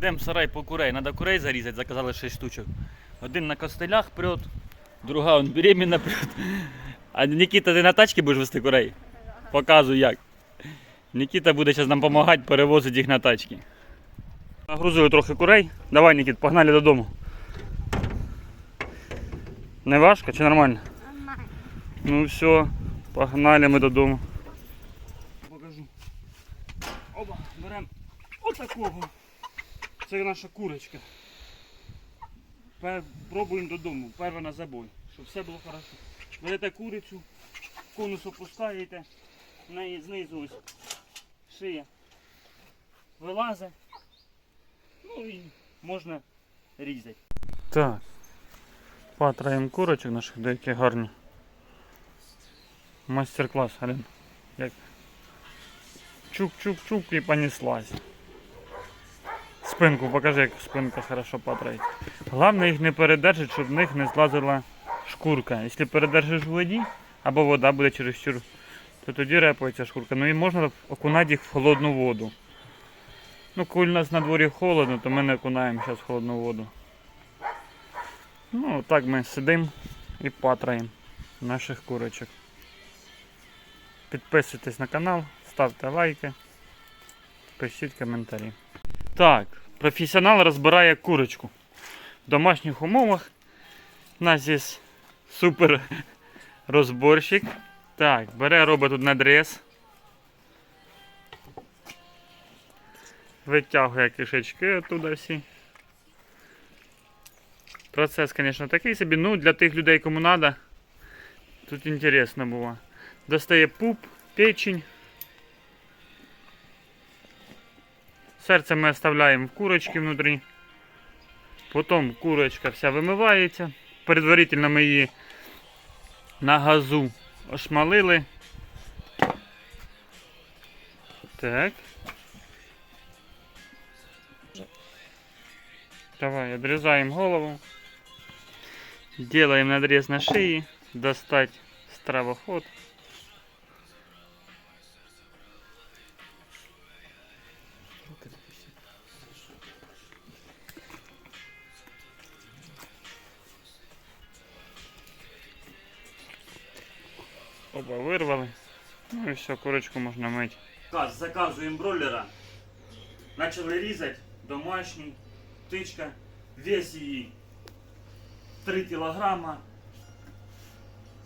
Йдемо в сарай по курей. Надо курей зарізати, заказали 6 штучок. Один на костелях прет, друга он беременна прет. А Нікіта, ти на тачці будеш вести курей? Показуй як. Нікіта буде зараз нам допомагати перевозити їх на тачки. Нагрузили трохи курей. Давай, Нікіт, погнали додому. Не важко чи нормально? Нормально. Ну все, погнали ми додому. Покажу. Оба, беремо отакого. Це наша курочка. Пробуємо додому, перше на забой, щоб все було хорошо. Берете курицю, конус опускаєте, в неї знизу ось шия вилазить. Ну і можна різати. Так. Патраємо курочок наших, деякі гарні. Мастер-клас, Алін. Як чук-чук-чук і понеслась. Спинку, покажи, як спинка хорошо патрає. Головне їх не передержати, щоб в них не злазила шкурка. Якщо передержиш в воді, або вода буде чересчур, то тоді репається шкурка. Ну і можна окунати їх в холодну воду. Ну, коли у нас на дворі холодно, то ми не окунаємо зараз в холодну воду. Ну, так ми сидимо і патраємо наших курочок. Підписуйтесь на канал, ставте лайки, пишіть коментарі. Так, професіонал розбирає курочку. В домашніх умовах у нас є супер розборщик. Так, бере, робить тут надріз. Витягує кишечки оттуда всі. Процес, звісно, такий собі. Ну, для тих людей, кому треба, тут інтересно було. Достає пуп, печень. Серце ми оставляємо в курочці внутрі. Потім курочка вся вимивається. Предварительно ми її на газу ошмалили. Так. Давай, отрезаем голову. Делаем надрез на шее. Достать стравоход. Оба вирвали. Ну і все, курочку можна мити. Заказуємо бройлера. Начали різати. Домашній. Птичка. Вес її 3 кілограма.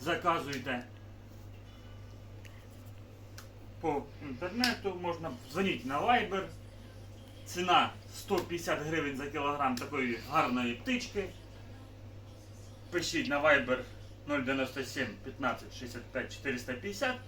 Заказуйте по інтернету, можна дзвонити на Viber. Ціна 150 гривень за кілограм такої гарної птички. Пишіть на Viber 097 15 65 450.